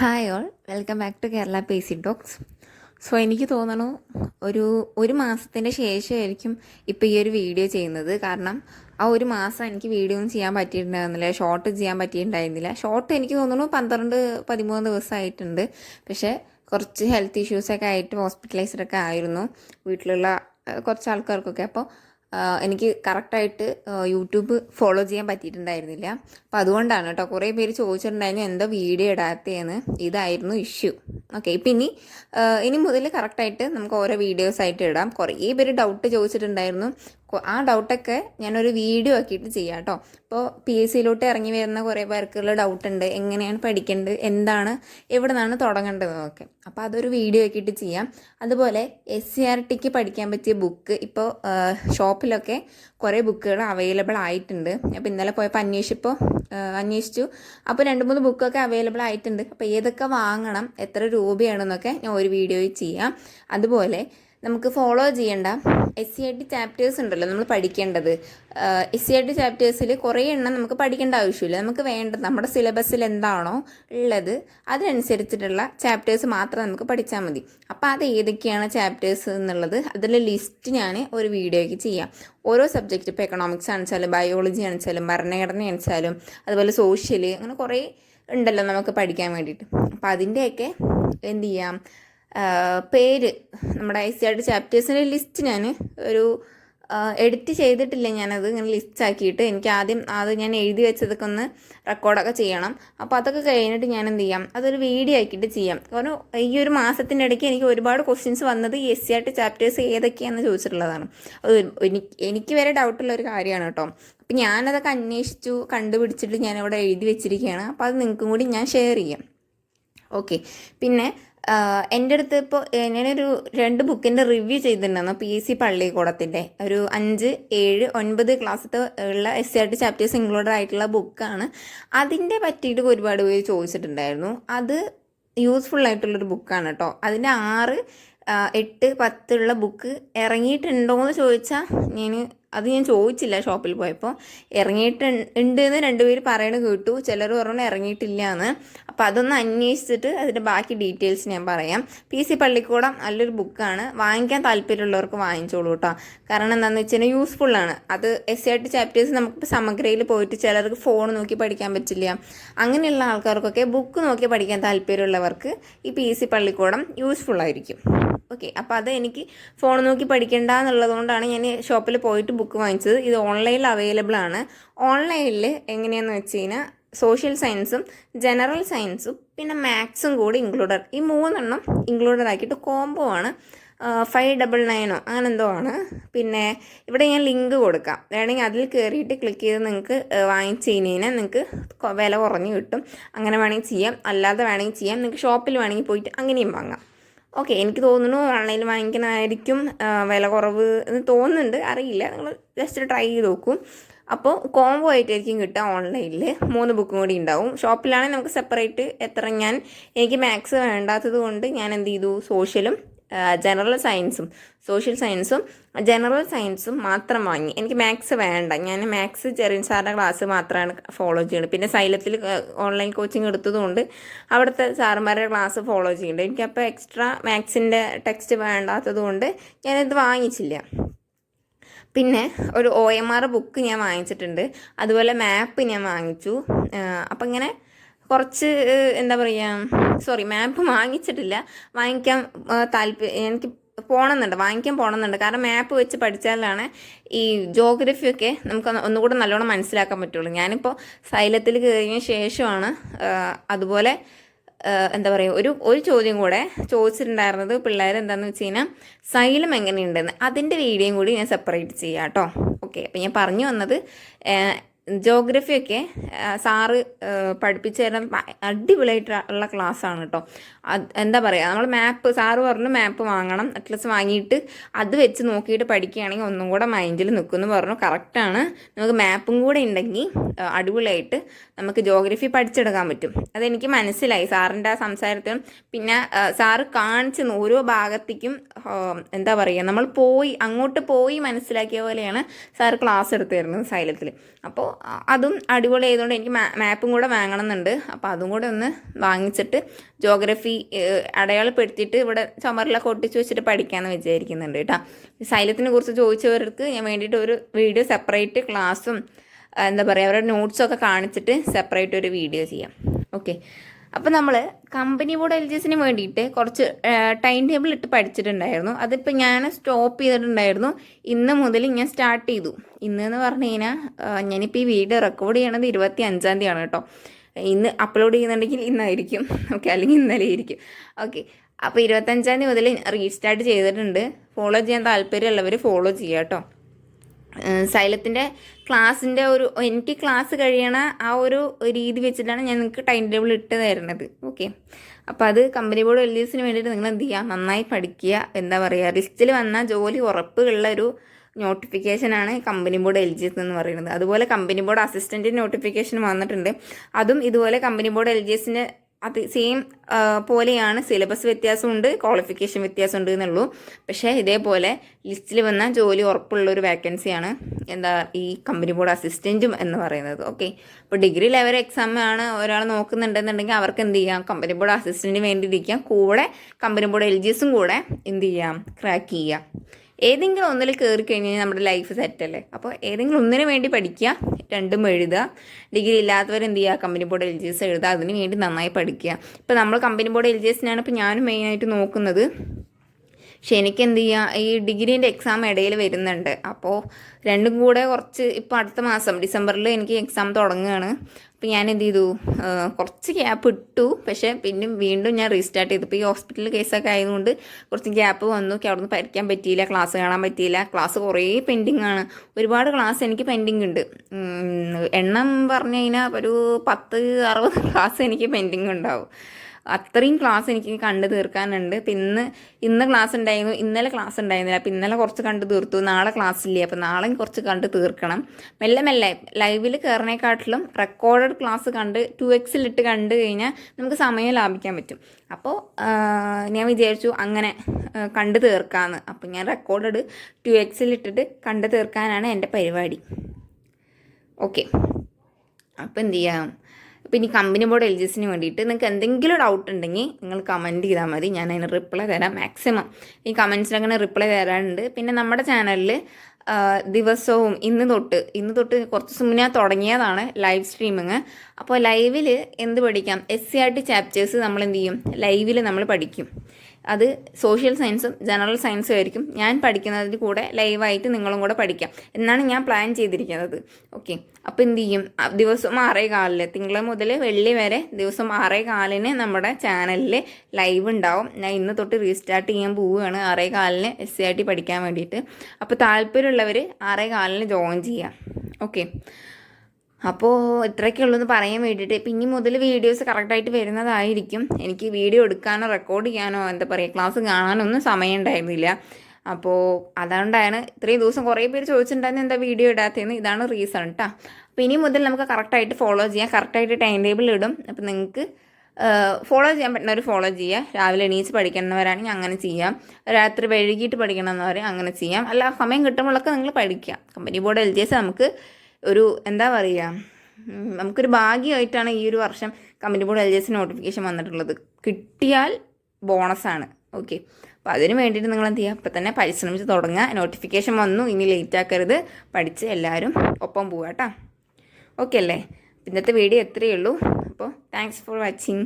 Hi all welcome back to Kerala PSC docs so എനിക്ക് തോന്നണു ഒരു ഒരു മാസത്തിന്റെ ശേഷമായിരിക്കും ഇപ്പോൾ ഈ ഒരു വീഡിയോ ചെയ്യുന്നത്. കാരണം ആ ഒരു മാസം എനിക്ക് വീഡിയോ ഒന്നും ചെയ്യാൻ പറ്റിയിട്ടുണ്ടായിരുന്നില്ല. ഷോർട്ട് ചെയ്യാൻ പറ്റിയിട്ടുണ്ടായിരുന്നില്ല. ഷോർട്ട് എനിക്ക് തോന്നുന്നു പന്ത്രണ്ട് പതിമൂന്ന് ദിവസമായിട്ടുണ്ട്. പക്ഷേ കുറച്ച് ഹെൽത്ത് ഇഷ്യൂസൊക്കെ ആയിട്ട് ഹോസ്പിറ്റലൈസ്ഡ് ഒക്കെ ആയിരുന്നു. വീട്ടിലുള്ള കുറച്ച് ആൾക്കാർക്കൊക്കെ. അപ്പോൾ എനിക്ക് കറക്റ്റായിട്ട് യൂട്യൂബ് ഫോളോ ചെയ്യാൻ പറ്റിയിട്ടുണ്ടായിരുന്നില്ല. അപ്പം അതുകൊണ്ടാണ് കേട്ടോ കുറേ പേര് ചോദിച്ചിട്ടുണ്ടായിരുന്നു എന്താ വീഡിയോ ഇടാത്തതെന്ന് ഇതായിരുന്നു ഇഷ്യൂ. ഓക്കെ ഇപ്പം ഇനി ഇനി മുതൽ കറക്റ്റായിട്ട് നമുക്ക് ഓരോ വീഡിയോസ് ആയിട്ട് ഇടാം. കുറേ പേര് ഡൗട്ട് ചോദിച്ചിട്ടുണ്ടായിരുന്നു. ആ ഡൗട്ടൊക്കെ ഞാനൊരു വീഡിയോ ആക്കിയിട്ട് ചെയ്യാം കേട്ടോ ഇപ്പോൾ പി എസ് സിയിലോട്ട് ഇറങ്ങി വരുന്ന കുറേ പേർക്കുള്ള ഡൗട്ട് ഉണ്ട്. എങ്ങനെയാണ് പഠിക്കേണ്ടത്? എന്താണ്? എവിടെ നിന്നാണ് തുടങ്ങേണ്ടതെന്നൊക്കെ അപ്പോൾ അതൊരു വീഡിയോ ആക്കിയിട്ട് ചെയ്യാം. അതുപോലെ എസ് സി ആർ ടിക്ക് പഠിക്കാൻ പറ്റിയ ബുക്ക് ഇപ്പോൾ ഷോപ്പിലൊക്കെ കുറേ ബുക്കുകൾ അവൈലബിൾ ആയിട്ടുണ്ട്. അപ്പോൾ ഇന്നലെ പോയപ്പോൾ അന്വേഷിച്ചപ്പോൾ അന്വേഷിച്ചു. അപ്പോൾ രണ്ട് മൂന്ന് ബുക്കൊക്കെ അവൈലബിൾ ആയിട്ടുണ്ട്. അപ്പോൾ ഏതൊക്കെ വാങ്ങണം? എത്ര രൂപയാണെന്നൊക്കെ ഞാൻ ഒരു വീഡിയോയിൽ ചെയ്യാം. അതുപോലെ നമുക്ക് ഫോളോ ചെയ്യേണ്ട. S C I T chapters ഉണ്ടല്ലോ നമ്മൾ പഠിക്കേണ്ടത്. എസ് സി ഐ ടി ചാപ്റ്റേഴ്സിൽ കുറേ എണ്ണം നമുക്ക് പഠിക്കേണ്ട ആവശ്യമില്ല. നമുക്ക് വേണ്ടത് നമ്മുടെ സിലബസിൽ എന്താണോ ഉള്ളത് അതിനനുസരിച്ചിട്ടുള്ള ചാപ്റ്റേഴ്സ് മാത്രം നമുക്ക് പഠിച്ചാൽ മതി. അപ്പോൾ അത് ഏതൊക്കെയാണ് ചാപ്റ്റേഴ്സ് എന്നുള്ളത് അതിലെ ലിസ്റ്റ് ഞാൻ ഒരു വീഡിയോയ്ക്ക് ചെയ്യാം. ഓരോ സബ്ജക്റ്റ് ഇപ്പോൾ എക്കണോമിക്സ് ആണെച്ചാലും ബയോളജി ആണെച്ചാലും ഭരണഘടന ആണെച്ചാലും അതുപോലെ സോഷ്യൽ അങ്ങനെ കുറേ ഉണ്ടല്ലോ നമുക്ക് പഠിക്കാൻ വേണ്ടിയിട്ട്. അപ്പോൾ അതിന്റെയൊക്കെ എന്ത് ചെയ്യാം? പേര്. നമ്മുടെ ഐ സി ആർ ടി ചാപ്റ്റേഴ്സിന്റെ ലിസ്റ്റ് ഞാൻ ഒരു എഡിറ്റ് ചെയ്തിട്ടില്ല ഞാനത്. ഇങ്ങനെ ലിസ്റ്റ് ആക്കിയിട്ട് എനിക്ക് ആദ്യം അത് ഞാൻ എഴുതി വെച്ചതൊക്കെ ഒന്ന് റെക്കോർഡൊക്കെ ചെയ്യണം. അപ്പോൾ അതൊക്കെ കഴിഞ്ഞിട്ട് ഞാൻ എന്ത് ചെയ്യാം? അതൊരു വീഡിയോ ആക്കിയിട്ട് ചെയ്യാം. കാരണം ഈ ഒരു മാസത്തിന്റെ ഇടയ്ക്ക് എനിക്ക് ഒരുപാട് ക്വസ്റ്റ്യൻസ് വന്നത് S C R T chapters ഏതൊക്കെയാണെന്ന് ചോദിച്ചിട്ടുള്ളതാണ്. അത് എനിക്ക് വരെ ഡൗട്ടുള്ള ഒരു കാര്യമാണ് കേട്ടോ. അപ്പം ഞാനതൊക്കെ അന്വേഷിച്ചു കണ്ടുപിടിച്ചിട്ട് ഞാനിവിടെ എഴുതി വെച്ചിരിക്കുകയാണ്. അപ്പോൾ അത് നിങ്ങൾക്കും കൂടി ഞാൻ ഷെയർ ചെയ്യാം. ഓക്കെ പിന്നെ എന്റെ അടുത്ത് ഇപ്പോൾ ഞാനൊരു രണ്ട് ബുക്കിന്റെ റിവ്യൂ ചെയ്തിട്ടുണ്ടായിരുന്നു. പി എസ് സി പള്ളിക്കൂടത്തിന്റെ. ഒരു അഞ്ച് ഏഴ് ഒൻപത് ക്ലാസ്സിലത്തെ ഉള്ള S R T chapters included ആയിട്ടുള്ള ബുക്കാണ്. അതിന്റെ പറ്റിയിട്ട് ഒരുപാട് പേര് ചോദിച്ചിട്ടുണ്ടായിരുന്നു. അത് യൂസ്ഫുൾ ആയിട്ടുള്ളൊരു ബുക്കാണ് കേട്ടോ. അതിന്റെ ആറ് എട്ട് പത്തുള്ള ബുക്ക് ഇറങ്ങിയിട്ടുണ്ടോ എന്ന് ചോദിച്ചാൽ ഞാൻ അത് ഞാൻ ചോദിച്ചില്ല ഷോപ്പിൽ പോയപ്പോൾ ഇറങ്ങിയിട്ട് ഉണ്ട് എന്ന് രണ്ടുപേര് പറയണ കേട്ടു. ചിലർ പറഞ്ഞു ഇറങ്ങിയിട്ടില്ല എന്ന് അപ്പോൾ അതൊന്ന് അന്വേഷിച്ചിട്ട് അതിന്റെ ബാക്കി ഡീറ്റെയിൽസ് ഞാൻ പറയാം. പി സി പള്ളിക്കൂടം നല്ലൊരു ബുക്കാണ്. വാങ്ങിക്കാൻ താല്പര്യമുള്ളവർക്ക് വാങ്ങിച്ചോളൂ കേട്ടോ കാരണം എന്താണെന്ന് യൂസ്ഫുൾ ആണ്. അത് S C R T chapters നമുക്കിപ്പോൾ സമഗ്രയിൽ പോയിട്ട് ചിലർക്ക് ഫോൺ നോക്കി പഠിക്കാൻ പറ്റില്ല. അങ്ങനെയുള്ള ആൾക്കാർക്കൊക്കെ ബുക്ക് നോക്കി പഠിക്കാൻ താല്പര്യമുള്ളവർക്ക് ഈ പി സി പള്ളിക്കൂടം യൂസ്ഫുൾ ആയിരിക്കും. ഓക്കെ അപ്പോൾ അത് എനിക്ക് ഫോൺ നോക്കി പഠിക്കേണ്ട എന്നുള്ളതുകൊണ്ടാണ് ഞാൻ ഷോപ്പിൽ പോയിട്ട് ബുക്ക് വാങ്ങിച്ചത്. ഇത് ഓൺലൈനിൽ അവൈലബിൾ ആണ്. ഓൺലൈനിൽ എങ്ങനെയാണെന്ന് വെച്ച് കഴിഞ്ഞാൽ സോഷ്യൽ സയൻസും ജനറൽ സയൻസും പിന്നെ മാത്സും കൂടി ഇൻക്ലൂഡഡ് ഈ മൂന്നെണ്ണം ഇൻക്ലൂഡഡ് ആക്കിയിട്ട് കോംബോ ആണ്. ഫൈവ് ഡബിൾ നയനോ അങ്ങനെ എന്തോ ആണ്. പിന്നെ ഇവിടെ ഞാൻ ലിങ്ക് കൊടുക്കാം. വേണമെങ്കിൽ അതിൽ കയറിയിട്ട് ക്ലിക്ക് ചെയ്ത് നിങ്ങൾക്ക് വാങ്ങിച്ച് കഴിഞ്ഞാൽ നിങ്ങൾക്ക് വില കുറഞ്ഞ് കിട്ടും. അങ്ങനെ വേണമെങ്കിൽ ചെയ്യാം. അല്ലാതെ വേണമെങ്കിൽ ചെയ്യാം. നിങ്ങൾക്ക് ഷോപ്പിൽ വേണമെങ്കിൽ പോയിട്ട് അങ്ങനെയും വാങ്ങാം. ഓക്കെ എനിക്ക് തോന്നുന്നു ഓൺലൈനിൽ വാങ്ങിക്കണമായിരിക്കും വില കുറവ് എന്ന് തോന്നുന്നുണ്ട്. അറിയില്ല. നിങ്ങൾ ജസ്റ്റ് ട്രൈ ചെയ്ത് നോക്കും. അപ്പോൾ കോംബോ ആയിട്ടായിരിക്കും കിട്ടുക ഓൺലൈനിൽ. മൂന്ന് ബുക്കും കൂടി ഉണ്ടാവും. ഷോപ്പിലാണെങ്കിൽ നമുക്ക് സെപ്പറേറ്റ് എത്ര ഞാൻ എനിക്ക് മാത്സ് വേണ്ടാത്തത് കൊണ്ട് ഞാൻ എന്ത് ചെയ്തു? സോഷ്യലും ജനറൽ സയൻസും സോഷ്യൽ സയൻസും ജനറൽ സയൻസും മാത്രം വാങ്ങി. എനിക്ക് മാത്സ് വേണ്ട. ഞാൻ മാത്സ് ചെറിയ സാറിന്റെ ക്ലാസ് മാത്രമാണ് ഫോളോ ചെയ്യുന്നത് പിന്നെ സൈലത്തിൽ ഓൺലൈൻ കോച്ചിങ് എടുത്തതുകൊണ്ട് അവിടുത്തെ സാറുമാരുടെ ക്ലാസ് ഫോളോ ചെയ്യുന്നുണ്ട് എനിക്കപ്പോൾ എക്സ്ട്രാ മാത്സിന്റെ ടെക്സ്റ്റ് വേണ്ടാത്തത് കൊണ്ട് ഞാനിത് വാങ്ങിച്ചില്ല. പിന്നെ ഒരു ഒ എം ആർ ബുക്ക് ഞാൻ വാങ്ങിച്ചിട്ടുണ്ട്. അതുപോലെ മാപ്പ് ഞാൻ വാങ്ങിച്ചു. അപ്പം ഇങ്ങനെ കുറച്ച് എന്താ പറയുക സോറി മാപ്പ് വാങ്ങിച്ചിട്ടില്ല. വാങ്ങിക്കാൻ താല്പര്യം എനിക്ക് പോകണമെന്നുണ്ട് വാങ്ങിക്കാൻ പോകണമെന്നുണ്ട് കാരണം മാപ്പ് വെച്ച് പഠിച്ചാലാണ് ഈ ജോഗ്രഫിയൊക്കെ നമുക്ക് ഒന്ന് ഒന്നുകൂടെ നല്ലോണം മനസ്സിലാക്കാൻ പറ്റുള്ളൂ. ഞാനിപ്പോൾ സൈലത്തിൽ കയറിയ ശേഷമാണ് അതുപോലെ എന്താ പറയുക ഒരു ഒരു ചോദ്യം കൂടെ ചോദിച്ചിട്ടുണ്ടായിരുന്നത് പിള്ളേർ എന്താണെന്ന് വെച്ച് കഴിഞ്ഞാൽ സൈലം എങ്ങനെയുണ്ടെന്ന്. അതിന്റെ വീഡിയോയും കൂടി ഞാൻ സെപ്പറേറ്റ് ചെയ്യാം കേട്ടോ. ഓക്കെ അപ്പം ഞാൻ പറഞ്ഞു വന്നത് ജോഗ്രഫിയൊക്കെ സാറ് പഠിപ്പിച്ചു തരുന്ന അടിപൊളിയായിട്ടുള്ള ക്ലാസ്സാണ് കേട്ടോ അത് എന്താ പറയുക നമ്മൾ മാപ്പ് സാറ് പറഞ്ഞു മാപ്പ് വാങ്ങണം അറ്റ്ലസ് വാങ്ങിയിട്ട് അത് വെച്ച് നോക്കിയിട്ട് പഠിക്കുകയാണെങ്കിൽ ഒന്നും കൂടെ മൈൻഡിൽ നിൽക്കുമെന്ന് പറഞ്ഞു. കറക്റ്റാണ്. നമുക്ക് മാപ്പും കൂടെ ഉണ്ടെങ്കിൽ അടിപൊളിയായിട്ട് നമുക്ക് ജോഗ്രഫി പഠിച്ചെടുക്കാൻ പറ്റും. അതെനിക്ക് മനസ്സിലായി. സാറിന്റെ ആ സംസാരത്തിനും പിന്നെ സാറ് കാണിച്ചു ഓരോ ഭാഗത്തേക്കും എന്താ പറയുക നമ്മൾ പോയി അങ്ങോട്ട് പോയി മനസ്സിലാക്കിയ പോലെയാണ് സാർ ക്ലാസ് എടുത്തു തരുന്നത് സൈലത്തിൽ അപ്പോൾ അതും അടിപൊളി ആയതുകൊണ്ട് എനിക്ക് മാപ്പും കൂടെ വാങ്ങണം എന്നുണ്ട് അപ്പോൾ അതും കൂടെ ഒന്ന് വാങ്ങിച്ചിട്ട് ജോഗ്രഫി അടയാളപ്പെടുത്തിയിട്ട് ഇവിടെ ചുമരിലൊക്കെ ഒട്ടിച്ച് വെച്ചിട്ട് പഠിക്കാമെന്ന് വിചാരിക്കുന്നുണ്ട് കേട്ടോ. സൈലത്തിനെ കുറിച്ച് ചോദിച്ചവർക്ക് ഞാൻ വേണ്ടിയിട്ട് ഒരു വീഡിയോ സെപ്പറേറ്റ് ക്ലാസ്സും എന്താ പറയുക അവരുടെ നോട്ട്സൊക്കെ കാണിച്ചിട്ട് സെപ്പറേറ്റ് ഒരു വീഡിയോ ചെയ്യാം. ഓക്കെ അപ്പോൾ നമ്മൾ കമ്പനി ബോർഡ് എൽ ജി എസിന് വേണ്ടിയിട്ട് കുറച്ച് ടൈം ടേബിൾ ഇട്ട് പഠിച്ചിട്ടുണ്ടായിരുന്നു. അതിപ്പോൾ ഞാൻ സ്റ്റോപ്പ് ചെയ്തിട്ടുണ്ടായിരുന്നു. ഇന്ന് മുതൽ ഞാൻ സ്റ്റാർട്ട് ചെയ്തു. ഇന്ന് എന്ന് പറഞ്ഞു കഴിഞ്ഞാൽ ഞാനിപ്പോൾ ഈ വീഡിയോ റെക്കോർഡ് ചെയ്യണത് ഇരുപത്തി അഞ്ചാം തീയതിയാണ് കേട്ടോ. ഇന്ന് അപ്ലോഡ് ചെയ്യുന്നുണ്ടെങ്കിൽ ഇന്നായിരിക്കും. ഓക്കെ അല്ലെങ്കിൽ ഇന്നലെ ആയിരിക്കും. ഓക്കെ അപ്പോൾ ഇരുപത്തഞ്ചാം തീയതി മുതൽ റീസ്റ്റാർട്ട് ചെയ്തിട്ടുണ്ട്. ഫോളോ ചെയ്യാൻ താല്പര്യമുള്ളവർ ഫോളോ ചെയ്യാം കേട്ടോ. സൈലത്തിന്റെ ക്ലാസ്സിന്റെ ഒരു എനിക്ക് ക്ലാസ് കഴിയണ ആ ഒരു രീതി വെച്ചിട്ടാണ് ഞാൻ നിങ്ങൾക്ക് ടൈം ടേബിൾ ഇട്ട് തരുന്നത്. ഓക്കെ അപ്പോൾ അത് കമ്പനി ബോർഡ് എൽ എസിന് വേണ്ടിയിട്ട് നിങ്ങൾ എന്ത് ചെയ്യുക നന്നായി പഠിക്കുക. എന്താ പറയുക ലിസ്റ്റിൽ വന്ന ജോലി ഉറപ്പുള്ള ഒരു നോട്ടിഫിക്കേഷനാണ് company board L G S എന്ന് പറയുന്നത്. അതുപോലെ കമ്പനി ബോർഡ് അസിസ്റ്റന്റിന്റെ നോട്ടിഫിക്കേഷൻ വന്നിട്ടുണ്ട്. അതും ഇതുപോലെ കമ്പനി ബോർഡ് എൽ ജി എസിന്റെ അത് സെയിം പോലെയാണ് സിലബസ് വ്യത്യാസമുണ്ട് ക്വാളിഫിക്കേഷൻ വ്യത്യാസമുണ്ട് എന്നുള്ളൂ. പക്ഷേ ഇതേപോലെ ലിസ്റ്റിൽ വന്ന ജോലി ഉറപ്പുള്ള ഒരു വേക്കൻസിയാണ് എന്താ ഈ കമ്പനി ബോർഡ് അസിസ്റ്റന്റും എന്ന് പറയുന്നത്. ഓക്കെ അപ്പോൾ ഡിഗ്രി ലെവൽ എക്സാം ആണ് ഒരാൾ നോക്കുന്നുണ്ടെന്നുണ്ടെങ്കിൽ അവർക്ക് എന്ത് ചെയ്യാം? കമ്പനി ബോർഡ് അസിസ്റ്റന്റിന് വേണ്ടി ഇരിക്കാം കൂടെ കമ്പനി ബോർഡ് എൽ ജി എസും കൂടെ എന്ത് ചെയ്യാം? ക്രാക്ക് ചെയ്യാം. ഏതെങ്കിലും ഒന്നിൽ കയറി കഴിഞ്ഞാൽ നമ്മുടെ ലൈഫ് സെറ്റല്ലേ അപ്പോൾ ഏതെങ്കിലും ഒന്നിനു വേണ്ടി പഠിക്കുക രണ്ടും എഴുതുക. ഡിഗ്രി ഇല്ലാത്തവർ എന്ത് ചെയ്യുക? Company board L G S എഴുതുക. അതിന് വേണ്ടി നന്നായി പഠിക്കുക. ഇപ്പോൾ നമ്മൾ കമ്പനി ബോർഡ് എൽ ജി എസിനാണ് ഇപ്പോൾ ഞാനും മെയിനായിട്ട് നോക്കുന്നത്. പക്ഷെ എനിക്ക് എന്ത് ചെയ്യുക ഈ ഡിഗ്രീന്റെ എക്സാം ഇടയിൽ വരുന്നുണ്ട്. അപ്പോൾ രണ്ടും കൂടെ കുറച്ച് ഇപ്പോൾ അടുത്ത മാസം ഡിസംബറിൽ എനിക്ക് എക്സാം തുടങ്ങുകയാണ്. അപ്പോൾ ഞാൻ എന്ത് ചെയ്തു കുറച്ച് ഗ്യാപ്പ് ഇട്ടു. പക്ഷേ പിന്നെ വീണ്ടും ഞാൻ റീസ്റ്റാർട്ട് ചെയ്തു. ഇപ്പോൾ ഈ ഹോസ്പിറ്റൽ കേസൊക്കെ ആയതുകൊണ്ട് കുറച്ച് ഗ്യാപ്പ് വന്നു. അവിടെ നിന്ന് പഠിക്കാൻ പറ്റിയില്ല ക്ലാസ് കാണാൻ പറ്റിയില്ല. ക്ലാസ് കുറേ പെൻഡിങ് ആണ്. ഒരുപാട് ക്ലാസ് എനിക്ക് പെൻഡിങ് ഉണ്ട്. എണ്ണം പറഞ്ഞു കഴിഞ്ഞാൽ ഒരു പത്ത് അറുപത് ക്ലാസ് എനിക്ക് പെൻഡിങ് ഉണ്ടാവും. അത്രയും ക്ലാസ് എനിക്ക് കണ്ടു തീർക്കാനുണ്ട്. അപ്പം ഇന്ന് ഇന്ന് ക്ലാസ് ഉണ്ടായിരുന്നു ഇന്നലെ ക്ലാസ് ഉണ്ടായിരുന്നില്ല. അപ്പം ഇന്നലെ കുറച്ച് കണ്ടു തീർത്തു നാളെ ക്ലാസ് ഇല്ലേ? അപ്പം നാളെ കുറച്ച് കണ്ട് തീർക്കണം. മെല്ലെ മെല്ലെ ലൈവിൽ കയറിനേക്കാട്ടിലും റെക്കോർഡഡ് ക്ലാസ് കണ്ട് ടു എക്സിലിട്ട് കണ്ടു കഴിഞ്ഞാൽ നമുക്ക് സമയം ലാഭിക്കാൻ പറ്റും. അപ്പോൾ ഞാൻ വിചാരിച്ചു അങ്ങനെ കണ്ടു തീർക്കാമെന്ന് അപ്പം ഞാൻ റെക്കോർഡഡ് ടു എക്സിലിട്ടിട്ട് കണ്ടു തീർക്കാനാണ് എന്റെ പരിപാടി. ഓക്കെ. അപ്പം എന്ത് ചെയ്യാം? അപ്പോൾ ഇനി കമ്പനി ബോർഡ് എൽ ജി എസിന് വേണ്ടിയിട്ട് നിങ്ങൾക്ക് എന്തെങ്കിലും ഡൗട്ട് ഉണ്ടെങ്കിൽ നിങ്ങൾ കമന്റ് ചെയ്താൽ മതി. ഞാൻ അതിന് റിപ്ലൈ തരാം മാക്സിമം ഈ കമൻസിന് അങ്ങനെ റിപ്ലൈ തരാറുണ്ട്. പിന്നെ നമ്മുടെ ചാനലിൽ ദിവസവും ഇന്ന് തൊട്ട് ഇന്ന് തൊട്ട് കുറച്ച് മുന്നേ തുടങ്ങിയതാണ് ലൈവ് സ്ട്രീമിങ് അപ്പോൾ ലൈവിൽ എന്ത് പഠിക്കാം? S C R T chapters നമ്മൾ എന്ത് ചെയ്യും? ലൈവിൽ നമ്മൾ പഠിക്കും. അത് സോഷ്യൽ സയൻസും ജനറൽ സയൻസും ആയിരിക്കും. ഞാൻ പഠിക്കുന്നതിൽ കൂടെ ലൈവായിട്ട് നിങ്ങളും കൂടെ പഠിക്കാം. എന്നാണ് ഞാൻ പ്ലാൻ ചെയ്തിരിക്കുന്നത്. ഓക്കെ അപ്പോൾ എന്ത് ചെയ്യും? ദിവസം ആറേ കാലിൽ തിങ്കൾ മുതൽ വെള്ളി വരെ ദിവസം ആറേ കാലിന് നമ്മുടെ ചാനലിൽ ലൈവ് ഉണ്ടാവും. ഞാൻ ഇന്ന് തൊട്ട് റീസ്റ്റാർട്ട് ചെയ്യാൻ പോവുകയാണ്. ആറേ കാലിന് എസ് സി ആർ ടി പഠിക്കാൻ വേണ്ടിയിട്ട്. അപ്പോൾ താല്പര്യമുള്ളവർ ആറേ കാലിന് ജോയിൻ ചെയ്യാം. ഓക്കെ അപ്പോൾ ഇത്രയൊക്കെ ഉള്ളൂ എന്ന് പറയാൻ വേണ്ടിയിട്ട് ഇനി മുതൽ വീഡിയോസ് കറക്റ്റായിട്ട് വരുന്നതായിരിക്കും. എനിക്ക് വീഡിയോ എടുക്കാനോ റെക്കോർഡ് ചെയ്യാനോ എന്താ പറയുക ക്ലാസ് കാണാനൊന്നും സമയം ഉണ്ടായിരുന്നില്ല. അപ്പോൾ അതുകൊണ്ടാണ് ഇത്രയും ദിവസം കുറേ പേര് ചോദിച്ചിട്ടുണ്ടായിരുന്നു എന്താ വീഡിയോ ഇടാത്തതെന്ന്. ഇതാണ് റീസൺ കേട്ടോ അപ്പോൾ ഇനി മുതൽ നമുക്ക് കറക്റ്റായിട്ട് ഫോളോ ചെയ്യാം. കറക്റ്റായിട്ട് ടൈം ടേബിൾ ഇടും. അപ്പോൾ നിങ്ങൾക്ക് ഫോളോ ചെയ്യാൻ പറ്റുന്നവർ ഫോളോ ചെയ്യുക രാവിലെ എണീച്ച് പഠിക്കുന്നവരാണെങ്കിൽ അങ്ങനെ ചെയ്യാം. രാത്രി വൈകിട്ട് പഠിക്കണമെന്നവർ അങ്ങനെ ചെയ്യാം. അല്ല സമയം കിട്ടുമ്പോഴൊക്കെ നിങ്ങൾ പഠിക്കുക company board L G S നമുക്ക് ഒരു എന്താ പറയുക നമുക്കൊരു ഭാഗ്യമായിട്ടാണ് ഈ ഒരു വർഷം company board L G S notification വന്നിട്ടുള്ളത്. കിട്ടിയാൽ ബോണസാണ്. ഓക്കെ. അപ്പോൾ അതിന് വേണ്ടിയിട്ട് നിങ്ങൾ എന്ത് ചെയ്യുക അപ്പം തന്നെ പരിശ്രമിച്ച് തുടങ്ങുക. നോട്ടിഫിക്കേഷൻ വന്നു. ഇനി ലേറ്റ് ആക്കരുത്. പഠിച്ച് എല്ലാവരും ഒപ്പം പോവുക ഓക്കെ അല്ലേ? ഇന്നത്തെ വീഡിയോ എത്രയേ ഉള്ളൂ. അപ്പോൾ താങ്ക്സ് ഫോർ വാച്ചിങ്